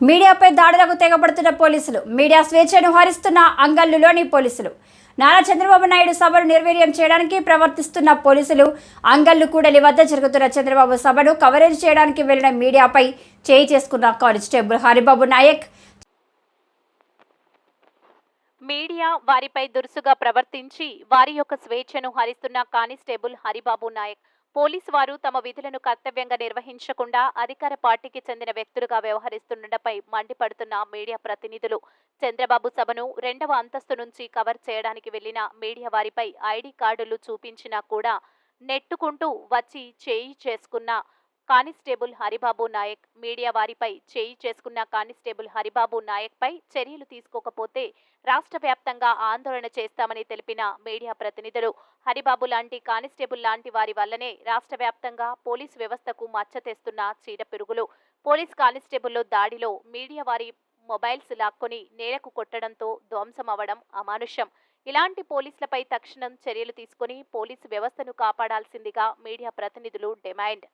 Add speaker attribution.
Speaker 1: మీడియాపై దాడులకు తెగబడుతున్న పోలీసులు. మీడియా స్వేచ్ఛను హరిస్తున్న అంగల్లులోని పోలీసులు. నారా చంద్రబాబు నాయుడు సభను నిర్వీర్యం చేయడానికి ప్రవర్తిస్తున్న పోలీసులు అంగల్లు కూడలి వద్ద జరుగుతున్న చంద్రబాబు సభను కవరేజ్ చేయడానికి వెళ్ళిన మీడియాపై చేయి చేసుకున్న కానిస్టేబుల్ హరిబాబు నాయక్.
Speaker 2: మీడియా వారిపై దురుసుగా ప్రవర్తించి వారి యొక్క స్వేచ్ఛను హరిస్తున్న కానిస్టేబుల్ హరిబాబు నాయక్. పోలీసు వారు తమ విధులను కర్తవ్యంగా నిర్వహించకుండా అధికార పార్టీకి చెందిన వ్యక్తులుగా వ్యవహరిస్తుండటంపై మండిపడుతున్న మీడియా ప్రతినిధులు. చంద్రబాబు సభను రెండవ అంతస్తు నుంచి కవర్ చేయడానికి వెళ్ళిన మీడియా వారిపై ఐడి కార్డులు చూపించినా కూడా నెట్టుకుంటూ వచ్చి చేయి చేసుకున్న కానిస్టేబుల్ హరిబాబు నాయక్ మీడియా వారిపై చేయి చేసుకున్న కానిస్టేబుల్ హరిబాబు నాయక్ పై చర్యలు తీసుకోకపోతే రాష్ట్ర వ్యాప్తంగా ఆందోళన చేస్తామని తెలిపిన మీడియా ప్రతినిధులు. హరిబాబు లాంటి కానిస్టేబుల్ లాంటి వారి వల్లనే రాష్ట్ర వ్యాప్తంగా పోలీస్ వ్యవస్థకు మచ్చ తెస్తున్న చీడపిరుగులు పోలీస్ కానిస్టేబుల్లో దాడిలో మీడియా వారి మొబైల్స్ లాక్కొని నేలకు కొట్టడంతో ధ్వంసమవడం అమానుష్యం. ఇలాంటి పోలీసులపై తక్షణం చర్యలు తీసుకుని పోలీసు వ్యవస్థను కాపాడాల్సిందిగా మీడియా ప్రతినిధులు డిమాండ్.